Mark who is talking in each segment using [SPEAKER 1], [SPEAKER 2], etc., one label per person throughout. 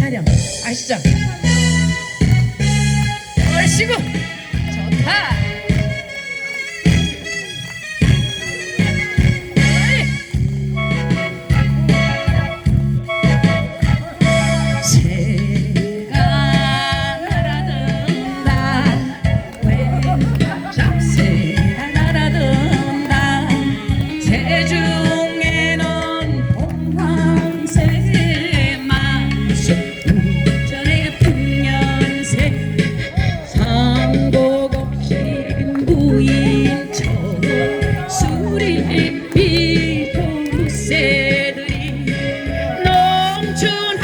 [SPEAKER 1] 타령 아시죠? 얼씨구 소리에 비통 그 새들이 농촌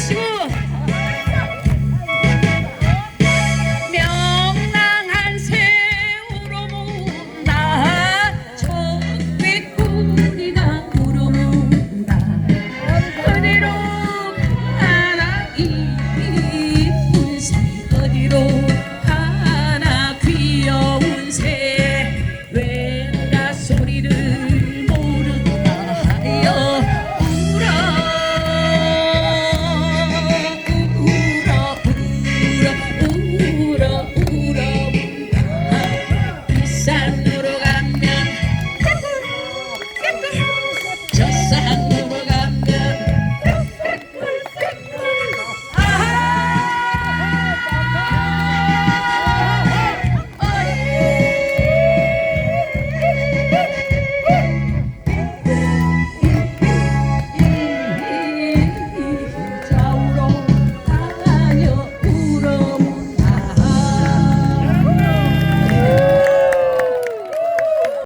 [SPEAKER 1] Krishna.